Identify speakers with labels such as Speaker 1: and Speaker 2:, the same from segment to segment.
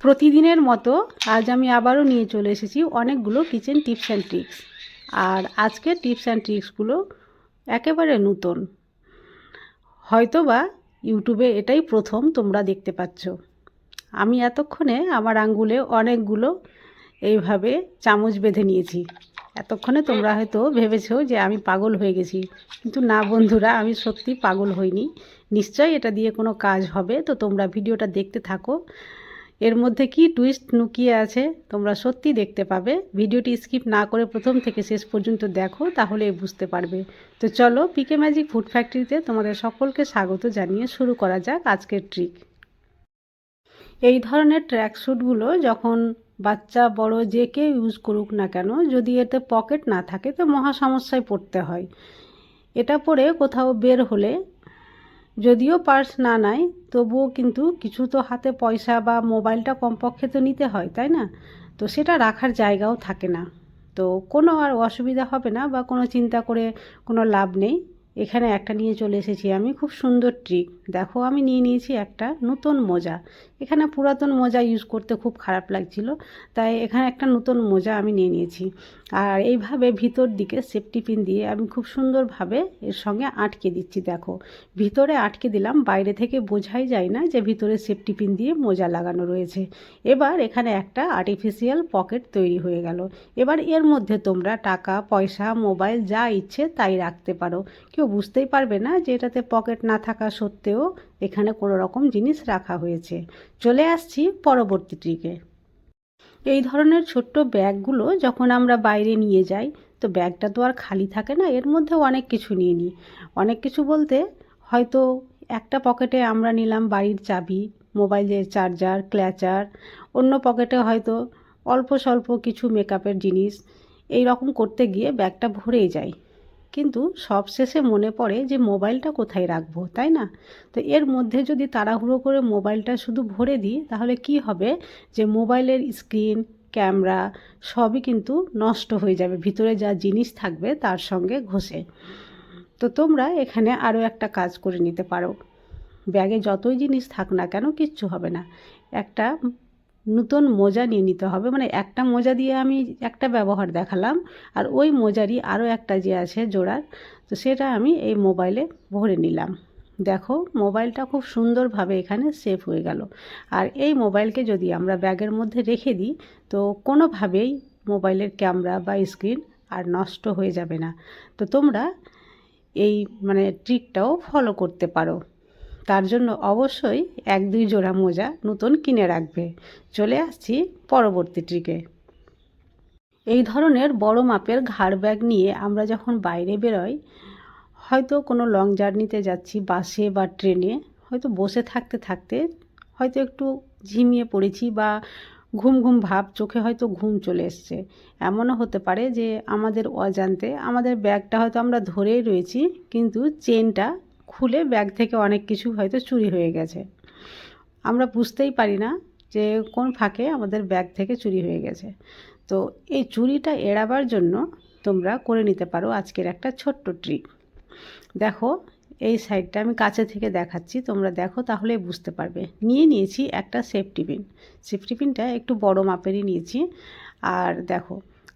Speaker 1: প্রতিদিনের মতো আজ আমি আবারও নিয়ে চলে এসেছি অনেকগুলো কিচেন টিপস অ্যান্ড ট্রিক্স আর আজকের টিপস অ্যান্ড ট্রিক্সগুলো একেবারে নতুন। হয়তোবা ইউটিউবে এটাই প্রথম তোমরা দেখতে পাচ্ছ। আমি এতক্ষণে আমার আঙ্গুলে অনেকগুলো এইভাবে চামচ বেঁধে নিয়েছি। এতক্ষণে তোমরা হয়তো ভেবেছো যে আমি পাগল হয়ে গেছি। কিন্তু না বন্ধুরা, আমি সত্যি পাগল হইনি। নিশ্চয়ই এটা দিয়ে কোনো কাজ হবে। তো তোমরা ভিডিওটা দেখতে থাকো। এর মধ্যে কি টুইস্ট লুকিয়ে আছে তোমরা সত্যি দেখতে পাবে। ভিডিওটি স্কিপ না করে প্রথম থেকে শেষ পর্যন্ত দেখো তাহলে বুঝতে পারবে। তো চলো পিকে ম্যাজিক ফুড ফ্যাক্টরিতে তোমাদের সকলকে স্বাগত জানিয়ে শুরু করা যাক আজকের ট্রিক এই ধরনের ট্র্যাক স্যুটগুলো যখন বাচ্চা, বড় যে কেউ ইউজ করুক না কেন, যদি এতে পকেট না থাকে, তো মহা সমস্যায় পড়তে হয়। এটা পরে কোথাও বের হলে যদিও পার্স না নাই তবুও কিন্তু কিছু তো হাতে পয়সা বা মোবাইলটা কমপক্ষে তো নিতে হয়, তাই না? তো সেটা রাখার জায়গাও থাকে না। তো কোনো আর অসুবিধা হবে না বা কোনো চিন্তা করে কোনো লাভ নেই। এখানে একটা নিয়ে চলে এসেছি আমি, খুব সুন্দর ট্রিক। দেখো, আমি নিয়ে নিয়েছি একটা নতুন মোজা। এখানে পুরাতন মোজা ইউজ করতে খুব খারাপ লাগছিল, তাই এখানে একটা নতুন মোজা আমি নিয়ে নিয়েছি। আর এইভাবে ভিতর দিকে সেফটি পিন দিয়ে আমি খুব সুন্দরভাবে এর সঙ্গে আটকে দিচ্ছি, দেখো। ভিতরে আটকে দিলাম, বাইরে থেকে বোঝাই যায় না যে ভিতরে সেফটি পিন দিয়ে মোজা লাগানো রয়েছে। এবার এখানে একটা আর্টিফিশিয়াল পকেট তৈরি হয়ে গেল। এবার এর মধ্যে তোমরা টাকা, পয়সা মোবাইল যা ইচ্ছে তাই রাখতে পারো। কেউ বুঝতেই পারবে না যে এটাতে পকেট না থাকা সত্ত্বেও এখানে কোনো রকম জিনিস রাখা হয়েছে। চলে আসছি পরবর্তী ট্রিকে। এই ধরনের ছোট্ট ব্যাগগুলো যখন আমরা বাইরে নিয়ে যাই, তো ব্যাগটা তো আর খালি থাকে না, এর মধ্যেও অনেক কিছু নিয়ে নিই। অনেক কিছু বলতে হয়তো একটা পকেটে আমরা নিলাম বাড়ির চাবি, মোবাইলের চার্জার, ক্ল্যাচার, অন্য পকেটে হয়তো অল্প স্বল্প কিছু মেকআপের জিনিস। এই রকম করতে গিয়ে ব্যাগটা ভরেই যায় কিন্তু সবশেষে মনে পড়ে যে মোবাইলটা কোথায় রাখব, তাই না? তো এর মধ্যে যদি তাড়াহুড়ো করে মোবাইলটা শুধু ভরে দিই, তাহলে কি হবে? যে মোবাইলের স্ক্রিন, ক্যামেরা সবই কিন্তু নষ্ট হয়ে যাবে, ভিতরে যা জিনিস থাকবে তার সঙ্গে ঘষে। তো তোমরা এখানে আরও একটা কাজ করে নিতে পারো। ব্যাগে যতই জিনিস থাক না কেন, কিচ্ছু হবে না। একটা নতুন মোজা নিয়ে নিতে হবে। মানে একটা মোজা দিয়ে আমি একটা ব্যবহার দেখালাম আর ওই মোজারই আরও একটা যে আছে জোড়ার, তো সেটা আমি এই মোবাইলে ভরে নিলাম। দেখো মোবাইলটা খুব সুন্দরভাবে এখানে সেভ হয়ে গেল। আর এই মোবাইলকে যদি আমরা ব্যাগের মধ্যে রেখে দিই, তো কোনোভাবেই মোবাইলের ক্যামেরা বা স্ক্রিন আর নষ্ট হয়ে যাবে না। তো তোমরা এই মানে ট্রিকটাও ফলো করতে পারো। তার জন্য অবশ্যই এক দুই জোড়া মোজা নতুন কিনে রাখবে। চলে আসছি পরবর্তী ট্রিকে। এই ধরনের বড় মাপের ঘাড় ব্যাগ নিয়ে আমরা যখন বাইরে বেরোই, হয়তো কোনো লং জার্নিতে যাচ্ছি বাসে বা ট্রেনে, হয়তো বসে থাকতে থাকতে হয়তো একটু ঝিমিয়ে পড়েছি বা ঘুম ঘুম ভাব চোখে হয়তো ঘুম চলে এসছে। এমনও হতে পারে যে আমাদের অজান্তে আমাদের ব্যাগটা হয়তো আমরা ধরেই রয়েছি, কিন্তু চেনটা খুলে ব্যাগ থেকে অনেক কিছু হয়তো চুরি হয়ে গেছে। আমরা বুঝতেই পারি না যে কোন ফাঁকে আমাদের ব্যাগ থেকে চুরি হয়ে গেছে। তো এই চুরিটা এড়াবার জন্য তোমরা করে নিতে পারো আজকের একটা ছোট্ট ট্রিক দেখো, এই সাইডটা আমি কাছে থেকে দেখাচ্ছি, তোমরা দেখো তাহলে বুঝতে পারবে। নিয়ে নিয়েছি একটা সেফটি পিন। সেফটি পিনটা একটু বড় মাপেরই নিয়েছি। আর দেখো,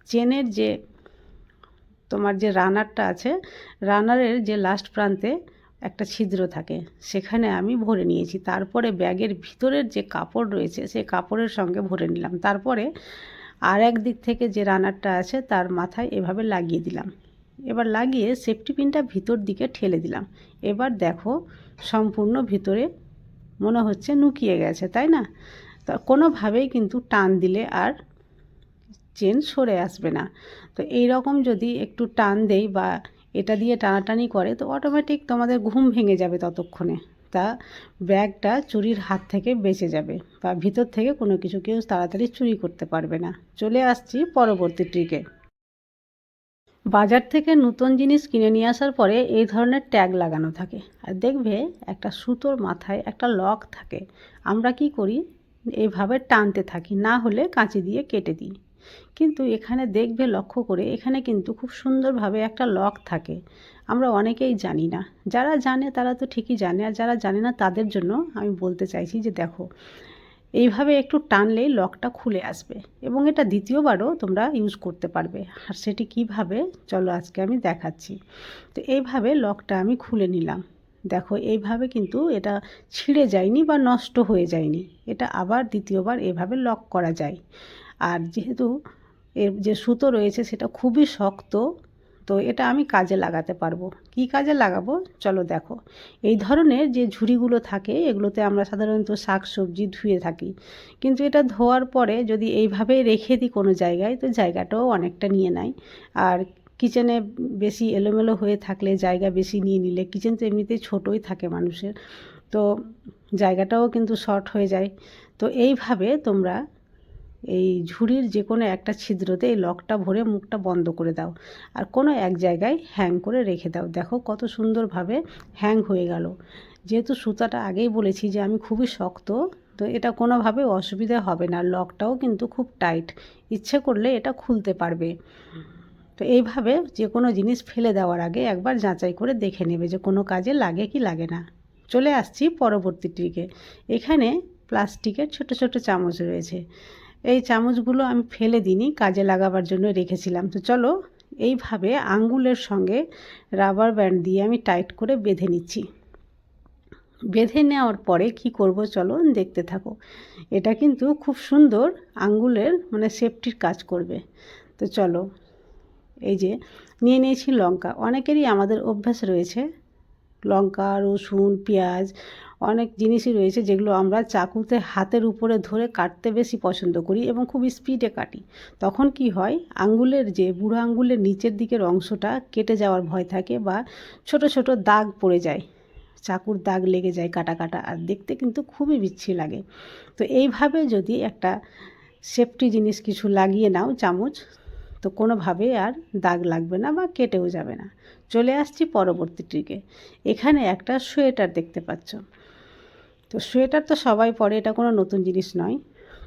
Speaker 1: চেনের যে তোমার যে রানারটা আছে, রানারের যে লাস্ট প্রান্তে একটা ছিদ্র থাকে, সেখানে আমি ভরে নিয়েছি। তারপরে ব্যাগের ভিতরের যে কাপড় রয়েছে সেই কাপড়ের সঙ্গে ভরে নিলাম। তারপরে আর এক দিক থেকে যে রানারটা আছে, তার মাথায় এভাবে লাগিয়ে দিলাম। এবার লাগিয়ে সেফটি পিনটা ভিতর দিকে ঠেলে দিলাম। এবার দেখো, সম্পূর্ণ ভিতরে মনে হচ্ছে নুকিয়ে গেছে, তাই না? তো কোনোভাবেই কিন্তু টান দিলে আর চেন সরে আসবে না। তো এই রকম যদি একটু টান দেই বা এটা দিয়ে টানাটানি করে, তো অটোমেটিক তোমাদের ঘুম ভেঙে যাবে ততক্ষণে। তা ব্যাগটা চুরির হাত থেকে বেঁচে যাবে বা ভিতর থেকে কোনো কিছু কেউ তাড়াতাড়ি চুরি করতে পারবে না। চলে আসছি পরবর্তী ট্রিকে। বাজার থেকে নতুন জিনিস কিনে নিয়ে আসার পরে এই ধরনের ট্যাগ লাগানো থাকে। আর দেখবে একটা সুতোর মাথায় একটা লক থাকে। আমরা কি করি? এভাবে টানতে থাকি, না হলে কাঁচি দিয়ে কেটে দিই। কিন্তু এখানে দেখবে লক্ষ্য করে এখানে কিন্তু খুব সুন্দরভাবে একটা লক থাকে। আমরা অনেকেই জানি না। যারা জানে তারা তো ঠিকই জানে। আর যারা জানে না তাদের জন্য আমি বলতে চাইছি যে দেখো, এইভাবে একটু টানলেই লকটা খুলে আসবে এবং এটা দ্বিতীয়বারও তোমরা ইউজ করতে পারবে। আর সেটি কীভাবে? চলো আজকে আমি দেখাচ্ছি। তো এইভাবে লকটা আমি খুলে নিলাম। দেখো, এইভাবে কিন্তু এটা ছিঁড়ে যায়নি বা নষ্ট হয়ে যায়নি। এটা আবার দ্বিতীয়বার এভাবে লক করা যায়। আর যেহেতু এর যে সুতো রয়েছে সেটা খুবই শক্ত, তো এটা আমি কাজে লাগাতে পারব। কি কাজে লাগাবো? চলো দেখো। এই ধরনের যে ঝুড়িগুলো থাকে, এগুলোতে আমরা সাধারণত শাক সবজি ধুয়ে থাকি। কিন্তু এটা ধোয়ার পরে যদি এইভাবে রেখে দিই কোনো জায়গায়, তো জায়গাটাও অনেকটা নিয়ে নেয়। আর কিচেনে বেশি এলোমেলো হয়ে থাকলে জায়গা বেশি নিয়ে নিলে, কিচেন তো এমনিতেই ছোটোই থাকে মানুষের, তো জায়গাটাও কিন্তু শর্ট হয়ে যায়। তো এইভাবে তোমরা এই ঝুড়ির যে কোনো একটা ছিদ্রতে এই লকটা ভরে মুখটা বন্ধ করে দাও। আর কোনো এক জায়গায় হ্যাং করে রেখে দাও। দেখো কত সুন্দরভাবে হ্যাং হয়ে গেল। যেহেতু সুতাটা আগেই বলেছি যে আমি খুবই শক্ত, তো এটা কোনোভাবে অসুবিধা হবে না। লকটাও কিন্তু খুব টাইট ইচ্ছে করলে এটা খুলতে পারবে। তো এইভাবে যে কোনো জিনিস ফেলে দেওয়ার আগে একবার যাচাই করে দেখে নেবে যে কোনো কাজে লাগে কি লাগে না। চলে আসছি পরবর্তী ট্রিকে এখানে প্লাস্টিকের ছোট ছোট চামচ রয়েছে। এই চামচগুলো আমি ফেলে দিইনি, কাজে লাগাবার জন্য রেখেছিলাম। তো চলো, এইভাবে আঙ্গুলের সঙ্গে রাবার ব্যান্ড দিয়ে আমি টাইট করে বেঁধে নিচ্ছি। বেঁধে নেওয়ার পরে কি করব চলো, দেখতে থাকো। এটা কিন্তু খুব সুন্দর আঙ্গুলের মানে সেফটির কাজ করবে। তো চলো, এই যে, নিয়ে নিয়েছি লঙ্কা। অনেকেরই আমাদের অভ্যাস রয়েছে লঙ্কা, রসুন, পেঁয়াজ অনেক জিনিসই রয়েছে যেগুলো আমরা চাকুতে হাতের উপরে ধরে কাটতে বেশি পছন্দ করি এবং খুব স্পিডে কাটি। তখন কি হয়, আঙ্গুলের যে বুড়ো আঙ্গুলের নিচের দিকের অংশটা কেটে যাওয়ার ভয় থাকে বা ছোট ছোট দাগ পড়ে যায়, চাকুর দাগ লেগে যায় কাটা কাটা আর দেখতে কিন্তু খুবই বিচ্ছি লাগে। তো এইভাবে যদি একটা সেফটি জিনিস কিছু লাগিয়ে নাও চামচ তো কোনোভাবে আর দাগ লাগবে না বা কেটেও যাবে না। চলে আসছি পরবর্তী ট্রিকে। এখানে একটা সোয়েটার দেখতে পাচ্ছ। তো সোয়েটার তো সবাই পরে, এটা কোনো নতুন জিনিস নয়।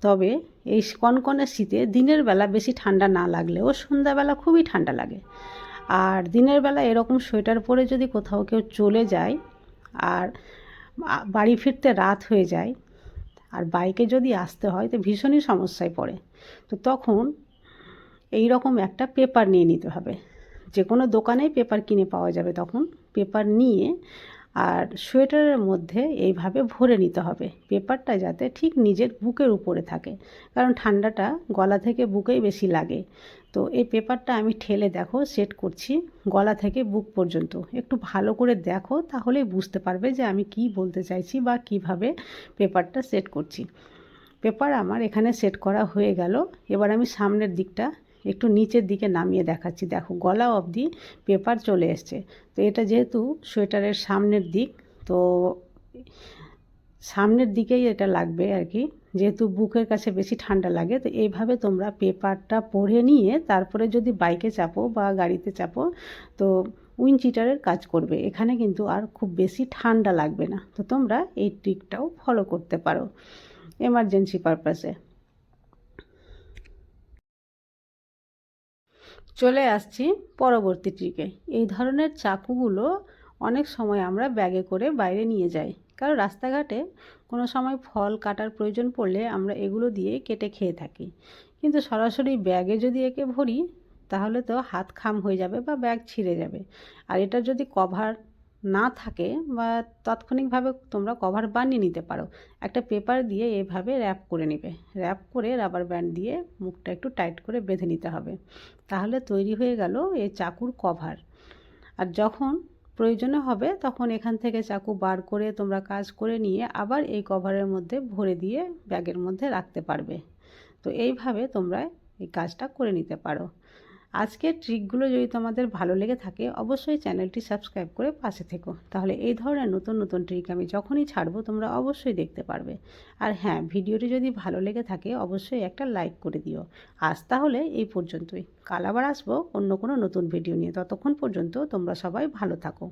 Speaker 1: তবে এই কনকনে শীতে দিনের বেলা বেশি ঠান্ডা না লাগলেও সন্ধ্যাবেলা খুবই ঠান্ডা লাগে। আর দিনের বেলা এরকম সোয়েটার পরে যদি কোথাও কেউ চলে যায় আর বাড়ি ফিরতে রাত হয়ে যায়, আর বাইকে যদি আসতে হয়, তো ভীষণই সমস্যায় পড়ে। তো তখন এই রকম একটা পেপার নিয়ে নিতে হবে। যে কোনো দোকানেই পেপার কিনে পাওয়া যাবে তখন। পেপার নিয়ে আর সোয়েটারের মধ্যে এইভাবে ভরে নিতে হবে। পেপারটা যাতে ঠিক নিজের বুকের উপরে থাকে। কারণ ঠান্ডাটা গলা থেকে বুকেই বেশি লাগে। তো এই পেপারটা আমি ঠেলে দেখো, সেট করছি গলা থেকে বুক পর্যন্ত। একটু ভালো করে দেখো, তাহলেই বুঝতে পারবে যে আমি কি বলতে চাইছি বা কীভাবে পেপারটা সেট করছি। পেপার আমার এখানে সেট করা হয়ে গেল। এবার আমি সামনের দিকটা একটু নিচের দিকে নামিয়ে দেখাচ্ছি। দেখো গলা অবধি পেপার চলে এসছে। তো এটা যেহেতু সোয়েটারের সামনের দিক, তো সামনের দিকেই এটা লাগবে আর কি। যেহেতু বুকের কাছে বেশি ঠান্ডা লাগে, তো এইভাবে তোমরা পেপারটা পরে নিয়ে তারপরে যদি বাইকে চাপো বা গাড়িতে চাপো, তো উইনচিটারের কাজ করবে। এখানে কিন্তু আর খুব বেশি ঠান্ডা লাগবে না। তো তোমরা এই ট্রিকটাও ফলো করতে পারো। এমার্জেন্সি পারপাসে। চলে আসছি পরবর্তী ট্রিকে এই ধরনের চাকুগুলো অনেক সময় আমরা ব্যাগে করে বাইরে নিয়ে যাই। কারণ রাস্তাঘাটে কোনো সময় ফল কাটার প্রয়োজন পড়লে আমরা এগুলো দিয়ে কেটে খেয়ে থাকি। কিন্তু সরাসরি ব্যাগে যদি একে ভরি, তাহলে তো হাত খাম হয়ে যাবে বা ব্যাগ ছিঁড়ে যাবে। আর এটা যদি কভার না থাকে বা তাৎক্ষণিকভাবে তোমরা কভার বানিয়ে নিতে পারো। একটা পেপার দিয়ে এভাবে র্যাপ করে নেবে। র্যাপ করে রাবার ব্যান্ড দিয়ে মুখটা একটু টাইট করে বেঁধে নিতে হবে। তাহলে তৈরি হয়ে গেল এই চাকুর কভার আর যখন প্রয়োজনে হবে তখন এখান থেকে চাকু বার করে তোমরা কাজ করে নিয়ে আবার এই কভারের মধ্যে ভরে দিয়ে ব্যাগের মধ্যে রাখতে পারবে। তো এইভাবে তোমরা এই কাজটা করে নিতে পারো। আজকের ট্রিকগুলো যদি তোমাদের ভালো লেগে থাকে, অবশ্যই চ্যানেলটি সাবস্ক্রাইব করে পাশে থেকো। তাহলে এই ধরনের নতুন নতুন ট্রিক আমি যখনই ছাড়বো, তোমরা অবশ্যই দেখতে পারবে। আর হ্যাঁ ভিডিওটি যদি ভালো লেগে থাকে, অবশ্যই একটা লাইক করে দিও। আজ তাহলে এই পর্যন্তই। কাল আবার আসব অন্য কোনো নতুন ভিডিও নিয়ে। ততক্ষণ পর্যন্ত তোমরা সবাই ভালো থাকো।